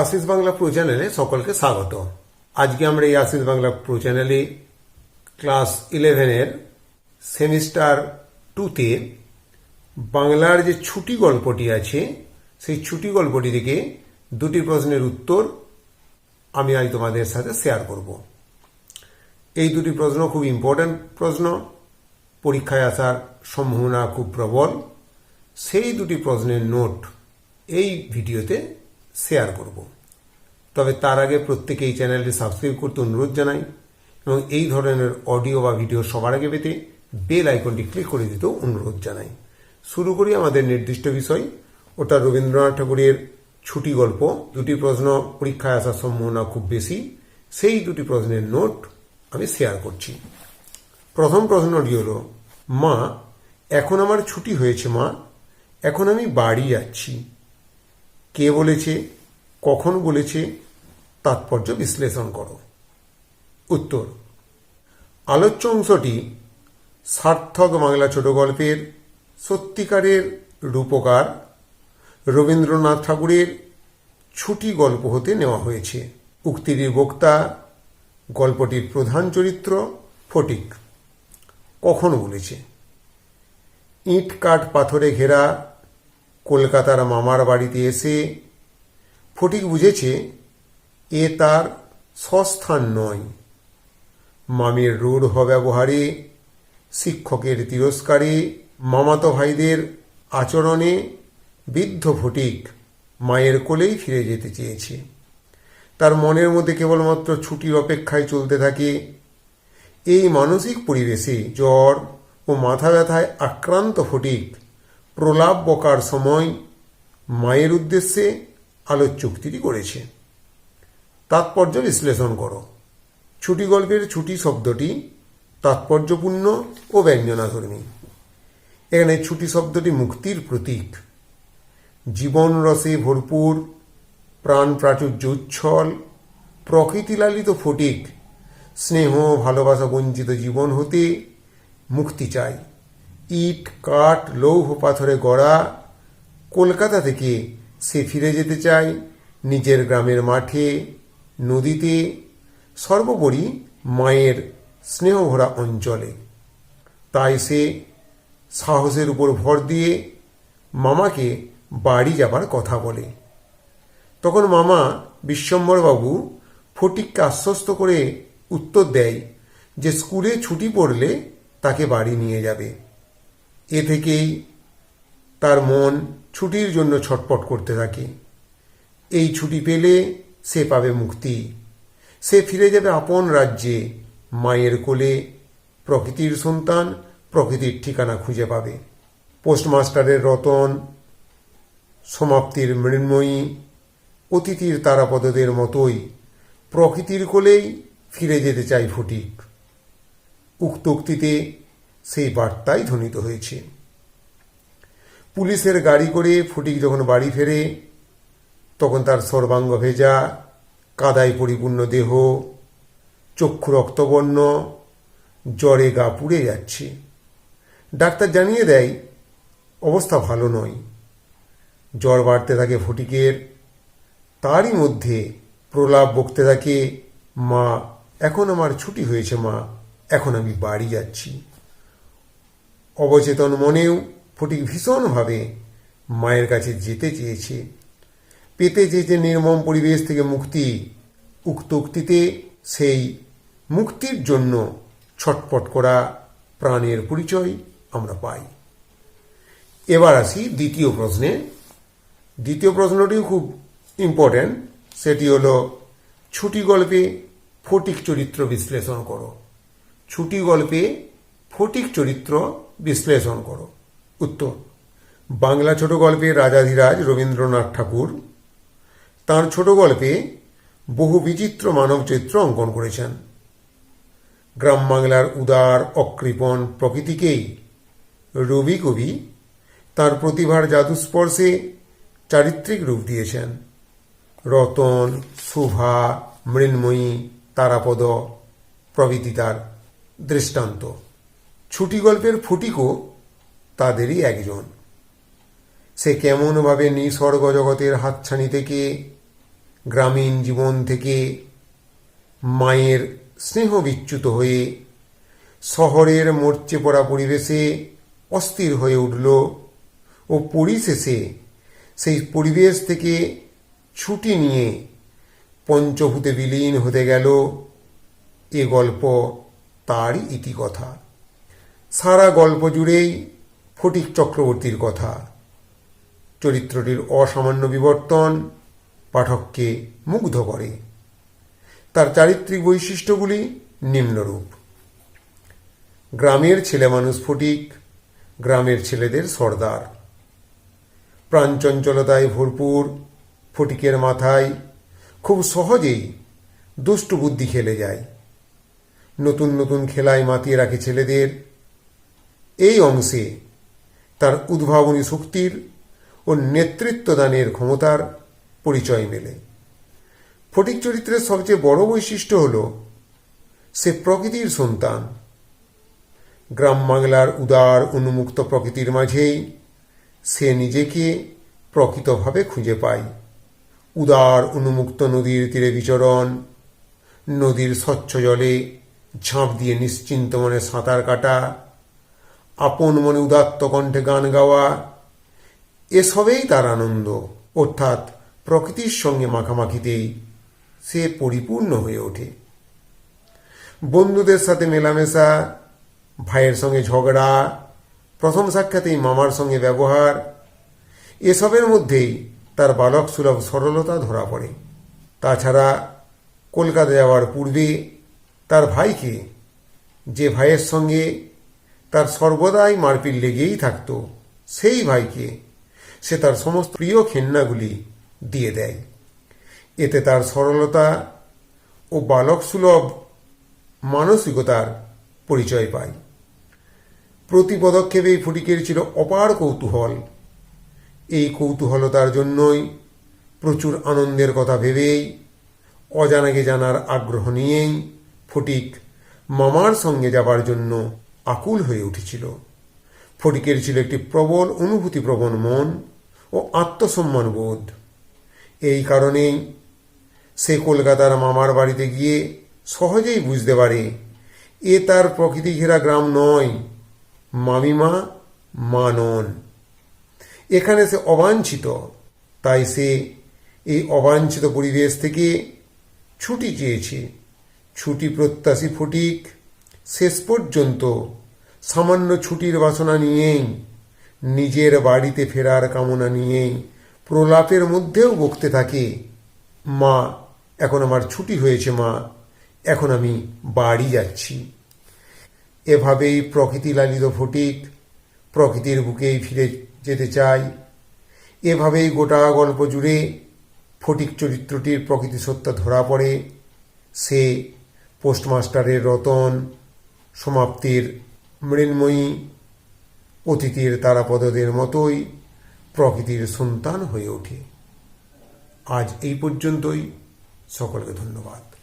Ashis Bangla pro চ্যানেলে সকলকে স্বাগত। আজকে আমরা এই আশিস বাংলা প্রো চ্যানেলে ক্লাস ইলেভেনের সেমিস্টার টুতে বাংলার যে ছুটি গল্পটি আছে, সেই ছুটি গল্পটি থেকে দুটি প্রশ্নের উত্তর আমি আজ তোমাদের সাথে শেয়ার করব। এই দুটি প্রশ্ন খুব ইম্পর্ট্যান্ট প্রশ্ন, পরীক্ষায় আসার সম্ভাবনা খুব প্রবল। সেই দুটি প্রশ্নের নোট এই ভিডিওতে শেয়ার করব। তবে তার আগে প্রত্যেকে এই চ্যানেলটি সাবস্ক্রাইব করতে অনুরোধ জানাই এবং এই ধরনের অডিও বা ভিডিও সবার আগে পেতে বেল আইকনটি ক্লিক করে দিতেও অনুরোধ জানাই। শুরু করি আমাদের নির্দিষ্ট বিষয়, ওটা রবীন্দ্রনাথ ঠাকুরের ছুটি গল্প। দুটি প্রশ্ন পরীক্ষায় আসার সম্ভাবনা খুব বেশি। সেই দুটি প্রশ্নের নোট আমি শেয়ার করছি। প্রথম প্রশ্নটি হলো, মা, এখন আমার ছুটি হয়েছে মা। এখন আমি বাড়ি যাচ্ছি। কে বলেছে, কখন বলেছে, তাৎপর্য বিশ্লেষণ করো। উত্তর, আলোচ্য অংশটি সার্থক বাংলা ছোট গল্পের সত্যিকারের রূপকার রবীন্দ্রনাথ ঠাকুরের ছুটি গল্প হতে নেওয়া হয়েছে। উক্তিটির বক্তা, গল্পটির প্রধান চরিত্র ফটিক। কখন বলেছে? ইট কাঠ পাথরে ঘেরা কলকাতার মামার বাড়িতে এসে ফটিক বুঝেছে, এ তার সস্থান নয়। মামির রূঢ় ব্যবহারে, শিক্ষকের তিরস্কারে, মামাতো ভাইদের আচরণে বৃদ্ধ ফটিক মায়ের কোলেই ফিরে যেতে চেয়েছে। তার মনের মধ্যে কেবলমাত্র ছুটির অপেক্ষায় চলতে থাকে। এই মানসিক পরিবেশে জ্বর ও মাথা ব্যথায় আক্রান্ত ফটিক প্রলাপ বকার সময় মায়ের উদ্দেশ্যে আলোচ্য উক্তিটি করেছে। তাৎপর্য বিশ্লেষণ করো। ছুটি গল্পের ছুটি শব্দটি তাৎপর্যপূর্ণ ও ব্যঞ্জনাধর্মী। এখানে ছুটি শব্দটি মুক্তির প্রতীক। জীবন রসে ভরপুর, প্রাণ প্রাচুর্য উচ্ছল, প্রকৃতি লালিত ফটিক, স্নেহ ভালোবাসা বঞ্চিত জীবন হতে মুক্তি চাই ইট, কাঠ, লৌহ পাথরে গড়া, কলকাতা থেকে সে ফিরে যেতে চায় নিজের গ্রামের মাঠে, নদীতে, সর্বোপরি মায়ের স্নেহভরা অঞ্চলে। তাই সে সাহসের উপর ভর দিয়ে মামাকে বাড়ি যাবার কথা বলে। তখন মামা বিশ্বম্বরবাবু ফটিককে আশ্বস্ত করে উত্তর দেয় যে স্কুলে ছুটি পড়লে তাকে বাড়ি নিয়ে যাবে। এ থেকেই তার মন ছুটির জন্য ছটপট করতে থাকে। এই ছুটি পেলে সে পাবে মুক্তি। সে ফিরে যাবে আপন রাজ্যে। মায়ের কোলে প্রকৃতির সন্তান, প্রকৃতির ঠিকানা খুঁজে পাবে। পোস্টমাস্টারের রতন, সমাপ্তির মৃন্ময়ী, অতিথির তারাপদদের মতোই প্রকৃতির কোলেই ফিরে যেতে চাই ফটিক। উক্ত উক্তিতে সেই বার্তাই ধ্বনিত হয়েছে। পুলিশের গাড়ি করে ফটিক যখন বাড়ি ফেরে, তখন তার সর্বাঙ্গ ভেজা, কাদায় পরিপূর্ণ দেহ, চক্ষু রক্তবর্ণ, জ্বরে গা পুড়ে যাচ্ছে। ডাক্তার জানিয়ে দেয়, অবস্থা ভালো নয়। জ্বর বাড়তে থাকে ফটিকের, তারই মধ্যে প্রলাপ বকতে থাকে, মা, এখন আমার ছুটি হয়েছে মা, এখন আমি বাড়ি যাচ্ছি। অবচেতন মনেও ফটিক ভীষণভাবে মায়ের কাছে যেতে চেয়েছে। পেতে চেয়েছে নির্মম পরিবেশ থেকে মুক্তি উক্ত উক্তিতে সেই মুক্তির জন্য ছটপট করা প্রাণের পরিচয় আমরা পাই। এবার আসি দ্বিতীয় প্রশ্নে। দ্বিতীয় প্রশ্নটিও খুব ইম্পর্ট্যান্ট সেটি হলো, ছুটি গল্পে ফটিক চরিত্র বিশ্লেষণ করো। ছুটি গল্পে ফটিক চরিত্র বিশ্লেষণ করো। উত্তর, বাংলা ছোট গল্পে রাজাধিরাজ রবীন্দ্রনাথ ঠাকুর তার ছোট গল্পে বহু বিচিত্র মানব চরিত্র অঙ্কন করেছেন। গ্রাম বাংলার উদার, অকৃপণ প্রকৃতিকেই রবি কবি তার প্রতিভার জাদুস্পর্শে চারিত্রিক রূপ দিয়েছেন। রতন, শোভা, মৃন্ময়ী, তারাপদ প্রভৃতি তার দৃষ্টান্ত। ছুটি গল্পের ফটিকও তাদেরই একজন। সে কেমনভাবে নিসর্গ জগতের হাতছানি থেকে, গ্রামীণ জীবন থেকে, মায়ের স্নেহ বিচ্যুত হয়ে, শহরের মরচে পড়া পরিবেশে অস্থির হয়ে উঠল ও পরিশেষে সেই পরিবেশ থেকে ছুটি নিয়ে পঞ্চভূতে বিলীন হতে গেল। এ গল্প তারই ইতিকথা। সারা গল্প জুড়েই ফটিক চক্রবর্তীর কথা। চরিত্রটির অসামান্য বিবর্তন পাঠককে মুগ্ধ করে। তার চারিত্রিক বৈশিষ্ট্যগুলি নিম্নরূপ। গ্রামের ছেলে মানুষ ফটিক, গ্রামের ছেলেদের সর্দার। প্রাণচঞ্চলতায় ভরপুর ফটিকের মাথায় খুব সহজেই দুষ্টু বুদ্ধি খেলে যায়। নতুন নতুন খেলায় মাতিয়ে রাখে ছেলেদের এই অংশে তার উদ্ভাবনী শক্তির ও নেতৃত্বদানের ক্ষমতার পরিচয় মেলে। ফটিক চরিত্রের সবচেয়ে বড় বৈশিষ্ট্য হল, সে প্রকৃতির সন্তান। গ্রাম বাংলার উদার, উন্মুক্ত প্রকৃতির মাঝেই সে নিজেকে প্রকৃতভাবে খুঁজে পায়। উদার, উন্মুক্ত নদীর তীরে বিচরণ, নদীর স্বচ্ছ জলে ঝাঁপ দিয়ে নিশ্চিন্ত মনে সাঁতার কাটা আপন মনে উদাত্ত কণ্ঠে গান গাওয়া এসবেই তার আনন্দ। অর্থাৎ প্রকৃতির সঙ্গে মাখামাখিতেই সে পরিপূর্ণ হয়ে ওঠে। বন্ধুদের সাথে মেলামেশা, ভাইয়ের সঙ্গে ঝগড়া, প্রথম সাক্ষাতেই মামার সঙ্গে ব্যবহার, এসবের মধ্যেই তার বালক সুলভ সরলতা ধরা পড়ে। তাছাড়া কলকাতা যাওয়ার পূর্বে তার ভাইকে, যে ভাইয়ের সঙ্গে তার সর্বদাই মারপিট লেগেই থাকত। সেই ভাইকে সে তার সমস্ত প্রিয় খেন্নাগুলি দিয়ে দেয়। এতে তার সরলতা ও বালক সুলভ মানসিকতার পরিচয় পায়। প্রতি পদক্ষেপেই ফটিকের ছিল অপার কৌতূহল। এই কৌতূহলতার জন্যই প্রচুর আনন্দের কথা ভেবেই, অজানাকে জানার আগ্রহ নিয়েই ফটিক মামার সঙ্গে যাবার জন্য আকুল হয়ে উঠেছিল। ফটিকের ছিল একটি প্রবল অনুভূতিপ্রবণ মন ও আত্মসম্মান বোধ এই কারণেই সে কলকাতার মামার বাড়িতে গিয়ে সহজেই বুঝতে পারে, এ তার প্রকৃতি ঘেরা গ্রাম নয়, মামিমা মা নন এখানে সে অবাঞ্ছিত, তাই সে এই অবাঞ্ছিত পরিবেশ থেকে ছুটি চেয়েছে। ছুটি প্রত্যাশী ফটিক শেষ পর্যন্ত সামান্য ছুটির বাসনা নিয়েই, নিজের বাড়িতে ফেরার কামনা নিয়েই প্রলাপের মধ্যেও বকতে থাকে, মা, এখন আমার ছুটি হয়েছে মা, এখন আমি বাড়ি যাচ্ছি। এভাবেই প্রকৃতি লালিত ফটিক প্রকৃতির বুকেই ফিরে যেতে চায়। এভাবেই গোটা গল্প জুড়ে ফটিক চরিত্রটির প্রকৃতি সত্য ধরা পড়ে। সে পোস্টমাস্টারের রতন সমাপ্তির মৃন্ময়ী অতীতের তারাপদদের মতোই প্রকৃতির সন্তান হয়ে ওঠে। আজ এই পর্যন্তই। সকলকে ধন্যবাদ।